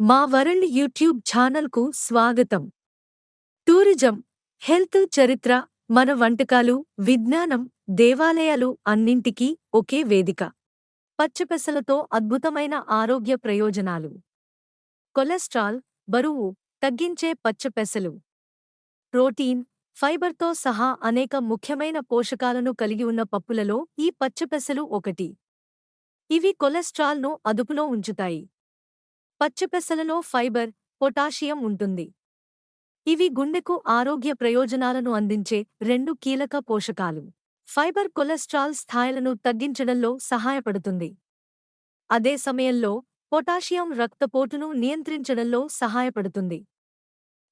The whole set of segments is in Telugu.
మా వరల్డ్ యూట్యూబ్ ఛానల్కు స్వాగతం. టూరిజం హెల్త్ చరిత్ర మన వంటకాలు విజ్ఞానం దేవాలయాలు అన్నింటికీ ఒకే వేదిక. పచ్చపెసలతో అద్భుతమైన ఆరోగ్య ప్రయోజనాలు. కొలెస్ట్రాల్ బరువు తగ్గించే పచ్చపెసలు. ప్రోటీన్ ఫైబర్తో సహా అనేక ముఖ్యమైన పోషకాలను కలిగి ఉన్న పప్పులలో ఈ పచ్చపెసలు ఒకటి. ఇవి కొలెస్ట్రాల్ను అదుపులో ఉంచుతాయి. పచ్చపెసలలో ఫైబర్ పొటాషియం ఉంటుంది. ఇవి గుండెకు ఆరోగ్య ప్రయోజనాలను అందించే రెండు కీలక పోషకాలు. ఫైబర్ కొలెస్ట్రాల్ స్థాయిలను తగ్గించడంలో సహాయపడుతుంది. అదే సమయంలో పొటాషియం రక్తపోటును నియంత్రించడంలో సహాయపడుతుంది.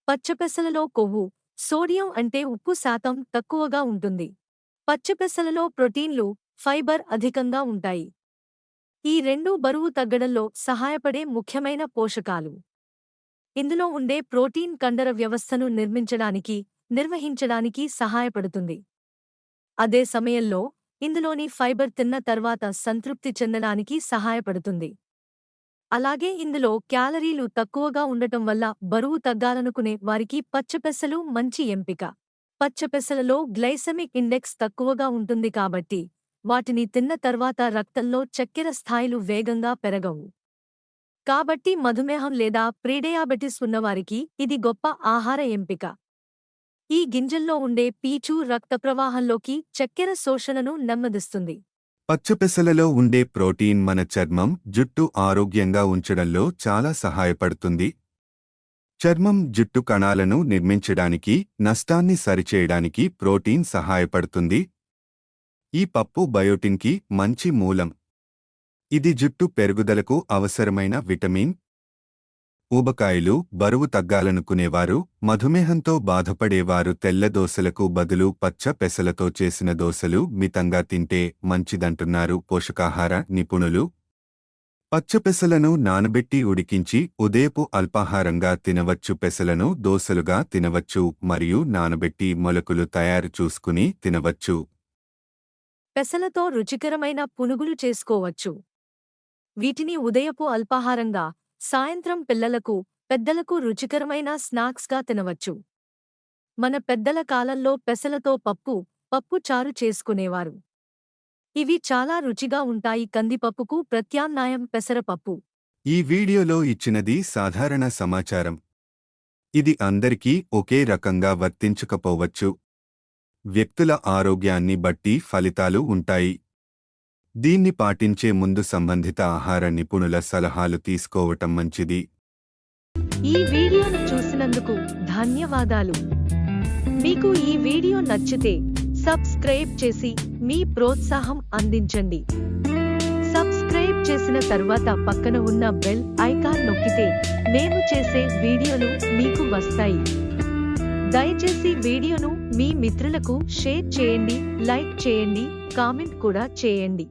పచ్చపెసలలో కొవ్వు సోడియం అంటే ఉప్పు శాతం తక్కువగా ఉంటుంది. పచ్చపెసలలో ప్రోటీన్లు ఫైబర్ అధికంగా ఉంటాయి. ఈ రెండూ బరువు తగ్గడంలో సహాయపడే ముఖ్యమైన పోషకాలు. ఇందులో ఉండే ప్రోటీన్ కండర వ్యవస్థను నిర్మించడానికి నిర్వహించడానికి సహాయపడుతుంది. అదే సమయంలో ఇందులోని ఫైబర్ తిన్న తర్వాత సంతృప్తి చెందడానికి సహాయపడుతుంది. అలాగే ఇందులో క్యాలరీలు తక్కువగా ఉండటం వల్ల బరువు తగ్గాలనుకునే వారికి పచ్చపెసలు మంచి ఎంపిక. పచ్చపెసలలో గ్లైసెమిక్ ఇండెక్స్ తక్కువగా ఉంటుంది కాబట్టి వాటిని తిన్న తర్వాత రక్తంలో చక్కెర స్థాయిలు వేగంగా పెరగవు. కాబట్టి మధుమేహం లేదా ప్రీడయాబెటిస్ ఉన్నవారికి ఇది గొప్ప ఆహార ఎంపిక. ఈ గింజల్లో ఉండే పీచు రక్త ప్రవాహంలోకి చక్కెర శోషణను నెమ్మదిస్తుంది. పచ్చపెసలలో ఉండే ప్రోటీన్ మన చర్మం జుట్టు ఆరోగ్యంగా ఉంచడంలో చాలా సహాయపడుతుంది. చర్మం జుట్టు కణాలను నిర్మించడానికి నష్టాన్ని సరిచేయడానికి ప్రోటీన్ సహాయపడుతుంది. ఈ పప్పు బయోటిన్కి మంచి మూలం. ఇది జుట్టు పెరుగుదలకు అవసరమైన విటమిన్ ఊబకాయలు బరువు తగ్గాలనుకునేవారు మధుమేహంతో బాధపడేవారు తెల్ల దోసలకు బదులు పచ్చ పెసలతో చేసిన దోసలు మితంగా తింటే మంచిదంటున్నారు పోషకాహార నిపుణులు. పచ్చపెసలను నానబెట్టి ఉడికించి ఉదయపు అల్పాహారంగా తినవచ్చు పెసలను దోసలుగా తినవచ్చు మరియు నానబెట్టి మొలకలు తయారు చూసుకుని తినవచ్చు. పెసలతో రుచికరమైన పునుగులు చేసుకోవచ్చు. వీటిని ఉదయపు అల్పాహారంగా సాయంత్రం పిల్లలకు పెద్దలకు రుచికరమైన స్నాక్స్గా తినవచ్చు. మన పెద్దల కాలంలో పెసలతో పప్పు పప్పు చారు చేసుకునేవారు. ఇవి చాలా రుచిగా ఉంటాయి. కందిపప్పుకు ప్రత్యామ్నాయం పెసరపప్పు. ఈ వీడియోలో ఇచ్చినది సాధారణ సమాచారం. ఇది అందరికీ ఒకే రకంగా వర్తించకపోవచ్చు. వ్యక్తుల ఆరోగ్యాన్ని బట్టి ఫలితాలు ఉంటాయి. దీన్ని పాటించే ముందు సంబంధిత ఆహార నిపుణుల సలహాలు తీసుకోవటం మంచిది. ఈ వీడియోను చూసినందుకు ధన్యవాదాలు. మీకు ఈ వీడియో నచ్చితే సబ్స్క్రైబ్ చేసి మీ ప్రోత్సాహం అందించండి. సబ్స్క్రైబ్ చేసిన తర్వాత పక్కన ఉన్న బెల్ ఐకాన్ నొక్కితే మేము చేసే వీడియోలు మీకు వస్తాయి. దయచేసి వీడియోను మీ మిత్రులకు షేర్ చేయండి లైక్ చేయండి కామెంట్ కూడా చేయండి.